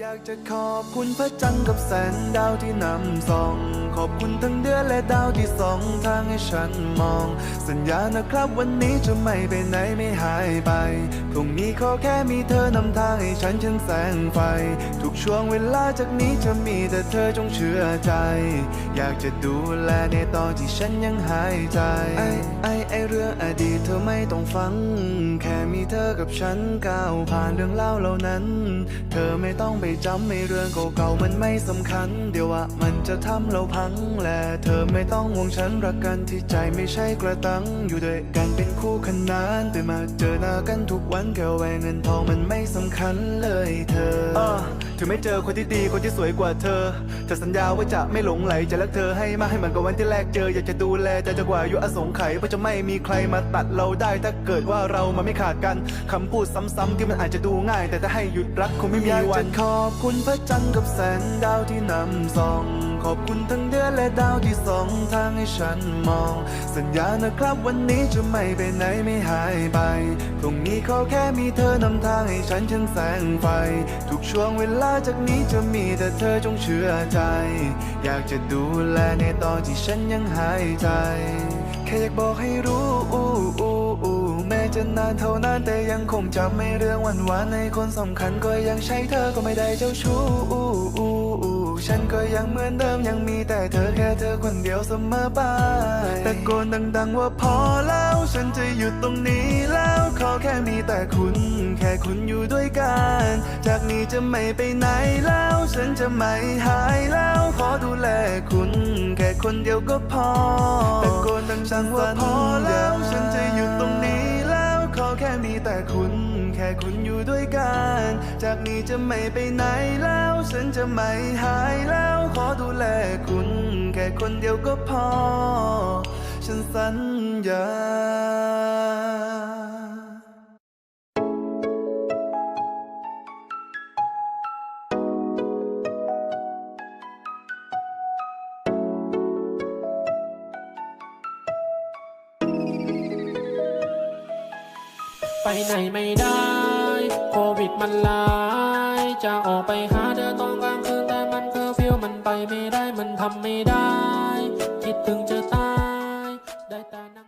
อยากจะขอบคุณพระจันทร์กับแสงดาวที่นำส่อง ขอบคุณทั้ง และดาวที่สองทางให้ฉันมอง สัญญานะครับวันนี้จะไม่ไปไหนไม่หายไปพรุ่งนี้ขอแค่มีเธอนำทางให้ฉันฉันแสงไฟ ทุกช่วงเวลาจากนี้จะมีแต่เธอจงเชื่อใจ อยากจะดูแลในตอนที่ฉันยังหายใจ ไอ้ไอ้ไอเรื่องอดีตเธอไม่ต้องฟัง แค่มีเธอกับฉันก้าวผ่านเรื่องเล่าเหล่านั้น เธอไม่ต้องไปจำในเรื่องเก่าๆมันไม่สำคัญ เดี๋ยวว่ามันจะทำเราพังและเธอไม่ต้องห่วงฉันรักกันที่ใจไม่ใช่กระตังอยู่ด้วยกันเป็นคู่ขนานตื่นมาเจอหน้ากันทุกวันแค่แหวนเงินทองมันไม่สำคัญเลยเธออถึงไม่เจอคนที่ดีคนที่สวยกว่าเธอ เธอสัญญาว่าจะไม่หลงไหลจะรักเธอให้มากให้มันกับวันที่แรกเจอ อยากจะดูแลใจจนกว่าอายุอสงไขยเพราะจะไม่มีใครมาตัดเราได้ ถ้าเกิดว่าเรามาไม่ขาดกันคำพูดซ้ำๆที่มันอาจจะดูง่าย แต่ถ้าให้หยุดรักคงไม่มีวันขอบคุณพระจันทร์กับแสงดาวที่นำส่อง ขอบคุณทั้งเดือนและดาวที่ส่องทางให้ฉันมอง สัญญานะครับวันนี้จะไม่ไปไหนไม่หายไปพรุ่งนี้ขอแค่มีเธอนำทางให้ฉันฉันแสงไฟ ทุกช่วงเวลาจากนี้จะมีแต่เธอจงเชื่อใจอยากจะดูแลในตอนที่ฉันยังหายใจ แค่อยากบอกให้รู้อู้อู้อู้แม้จะนานเท่านานแต่ยังคงจำไม่เรื่องวันวานในคนสำคัญก็ยังใช้เธอก็ไม่ได้เจ้าชู้อู้อู้อู้ฉันก็ยังเหมือนเดิมยังมีแต่เธอแค่เธอคนเดียวเสมอไปตะโกนดัง ๆ ว่าพอแล้วฉันจะหยุดตรงนี้แล้วขอแค่มีแต่คุณ แค่คุณอยู่ด้วยกันจากนี้ จะไม่ไปไหนแล้ว ฉันจะไม่หายแล้ว ขอดูแลคุณ แค่คนเดียวก็พอตะโกนดังๆว่าพอแล้ว ฉันจะหยุดตรงนี้แล้ว ขอแค่มีแต่คุณ แค่คุณอยู่ด้วยกัน จากนี้จะไม่ไปไหนแล้ว ฉันจะไม่หายแล้ว ขอดูแลคุณ แค่คนเดียวก็พอ ฉันสัญญา ไปไหนไม่ได้ โควิดมันลาย จะออกไปหาเธอตอนกลางคืนแต่มันคือฟิวมันไปไม่ได้มันทำไม่ได้ คิดถึงจะตาย ได้แต่นั่ง